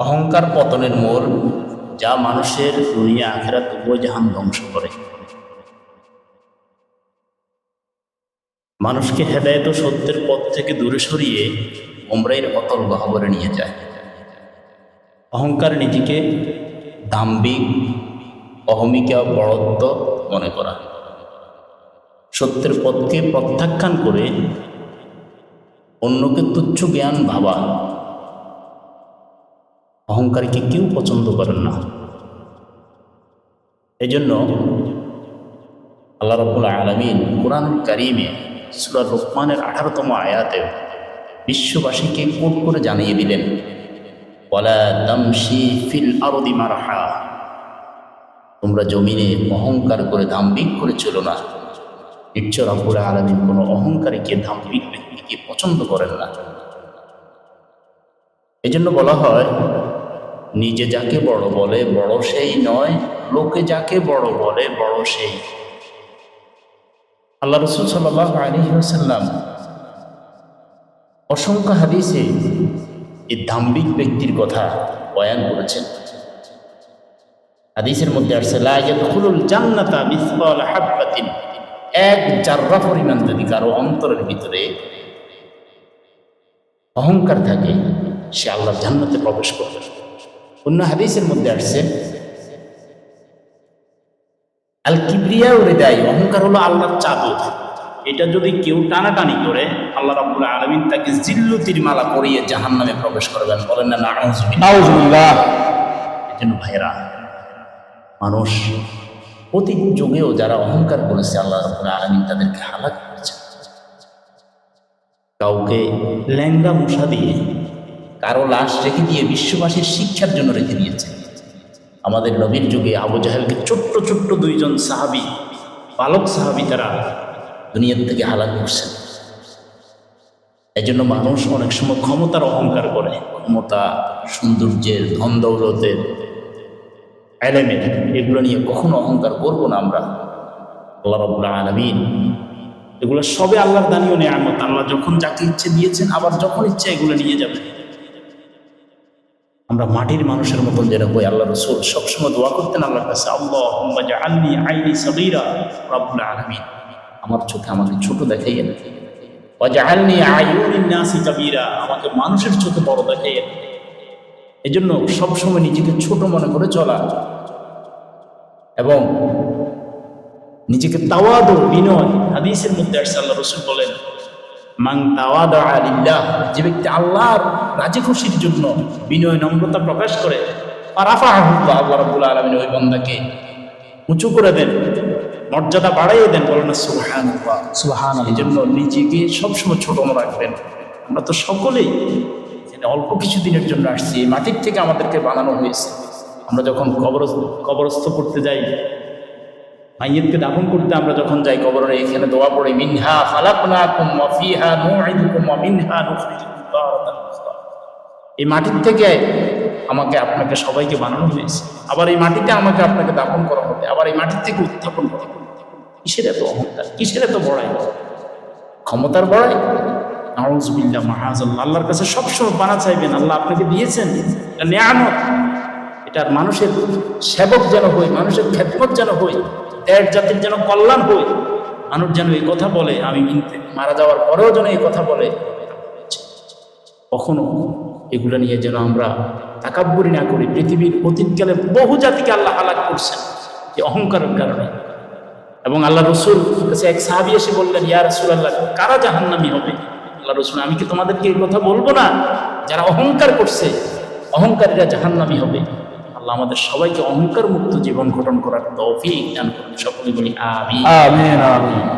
অহংকার পতনের মূল যা মানুষের দুনিয়া আখেরাত উভয় জাহান ধ্বংস করে। মানুষকে হেদায়ত সত্যের পথ থেকে দূরে সরিয়ে গোমরাইয়ের অতল গহবরে নিয়ে যায়। অহংকার নিজেকে দাম্ভিক, অহমিকা বড়ত্ব মনে করা। সত্যের পথকে প্রত্যাখ্যান করে অন্যকে তুচ্ছ জ্ঞান ভাবা। অহংকারীকে কেউ পছন্দ করেন না। এজন্য আল্লাহ রব্বুল আলমিন কোরআন কারিমে সুরা রহমানের আঠারোতম আয়াতে বিশ্ববাসীকে কোট করে জানিয়ে দিলেন ফিল আরদি মারহা। তোমরা জমিনে অহংকার করে দাম্ভিক করে চলো না। নিশ্চয় রব্বুল আলমিন কোনো অহংকারীকে দাম্ভিক ব্যক্তিকে পছন্দ করেন না। এজন্য বলা হয় নিজে যাকে বড় বলে, বড় সেই নয়, লোকে যাকে বড় বলে, বড় সেই। আল্লাহ রসুল সাল্লাহ আলী সাল্লাম অসংখ্য হাদিসে এই দাম্ভিক ব্যক্তির কথা বয়ান করেছেন। হাদিসের মধ্যে আসছে লাইয়াদখুলুল জান্নাতা মিসকাল হাব্বাতিন। এক জাররা পরিমাণ যদি কারও অন্তরের ভিতরে অহংকার থাকে, সে আল্লাহর জান্নাতে প্রবেশ করবে। অন্য হাদিসের মধ্যে আসছে আল কিবরিয়া উড়ে দেয় অহংকার হলো আল্লাহর চাদর। এটা যদি কেউ টানাটানি করে আল্লাহ রাবুল আলমিন তাকে জিল্লুতির মালা পরিয়ে জাহান নামে প্রবেশ করবেন। বলেন না নাউজুবিল্লাহ। এজন্য ভাইরা মানুষ অতীত যুগেও যারা অহংকার করেছে আল্লাহ রাবুল আলমিন তাদেরকে হালাক করেছে কাউকে ল্যাংড়া মশা দিয়ে কারও লাশ রেখে দিয়ে বিশ্ববাসীর শিক্ষার জন্য রেখে দিয়েছে। আমাদের নবীর যুগে আবু জাহেলকে ছোট্ট ছোট্ট দুইজন সাহাবি, পালক সাহাবি তারা দুনিয়ার থেকে হালাক করছেন। এই জন্য মানুষ অনেক সময় ক্ষমতার অহংকার করে। ক্ষমতা, সৌন্দর্যের, ধন দৌলতের এলেমেন্ট এগুলো নিয়ে কখনো অহংকার করব না আমরা। আল্লাহ রব্লা আলমিন এগুলো সবে আল্লাহর দানীয় নেয়ামত। আল্লাহ যখন যাকে ইচ্ছে দিয়েছেন, আবার যখন ইচ্ছে এগুলো নিয়ে যাবেন। আমরা মাটির মানুষের মতন যেন বই আল্লাহ রসুল সবসময় দোয়া করতেন আল্লাহর কাছে আমার চোখে আমাকে ছোট নাসি কাবীরা আমাকে মানুষের চোখে বড় দেখাইয়েন এজন্য সবসময় নিজেকে ছোট মনে করে চলা। এবং নিজেকে তাওয়াদ বিনয়, হাদিসের মধ্যে আসছে আল্লাহ রসুল বলেন মাং তাওয়াদ আলিল্লাহ যে ব্যক্তি আল্লাহর রাজি খুশির জন্য বিনয় নম্রতা প্রকাশ করে পারাফা আল্লাহ আল্লাহ রব্বুল আলমিন ওই বন্দাকে উঁচু করে দেন মর্যাদা বাড়াইয়ে দেন বলেন না সুহান সুবহান এই জন্য নিজেকে সবসময় ছোট মনে রাখবেন। আমরা তো সকলেই অল্প কিছু দিনের জন্য আসছি এই মাটির থেকে আমাদেরকে বানানো হয়েছে। আমরা যখন কবর কবরস্থ করতে যাই মাইয়েতকে দাফন করতে আমরা যখন যাই কবরে এখানে দোয়া পড়ি, মিনহা ফালাকনাকুম ওয়া ফিহা নুঈদুকুম ওয়া মিনহা নুখরিজুকুম তারাতান এই মাটির থেকে আমাকে, আপনাকে সবাইকে বানানো হয়েছে। আবার এই মাটিতে আমাকে আপনাকে দাফন করা হবে। আবার এই মাটির থেকে উত্থাপন করা হবে। কিসের এত অহংকার? কিসের এত বড়াই? ক্ষমতার বড়াই? নাউজবিল্লাহ মাহাজাল্লাহ আল্লাহর কাছে সবসময় বানা চাইবেন। আল্লাহ আপনাকে দিয়েছেন। নেয়ামত। এটার মানুষের সেবক যেন হই, মানুষের খেদমত যেন হই দেড় জাতির যেন কল্যাণ হই, মানুষ যেন এই কথা বলে, আমি মারা যাওয়ার পরেও যেন এই কথা বলে। কখনো এগুলো নিয়ে যেন আমরা তাকাব্বরি না করি। পৃথিবীর অতীতকালে বহু জাতিকে আল্লাহ হালাক করছেন, এই অহংকারের কারণে। এবং আল্লাহ রসুল কাছে এক সাহাবি এসে বললেন, ইয়া রসুল আল্লাহ কারা জাহান্নামি হবে? আল্লাহ রসুল, আমি কি তোমাদেরকে এই কথা বলব না? যারা অহংকার করছে, অহংকারীরা জাহান্নামি হবে। আল্লাহ আমাদের সবাইকে অহংকার মুক্ত জীবন গঠন করার তৌফিক দান করুন। সকলে বলি আমি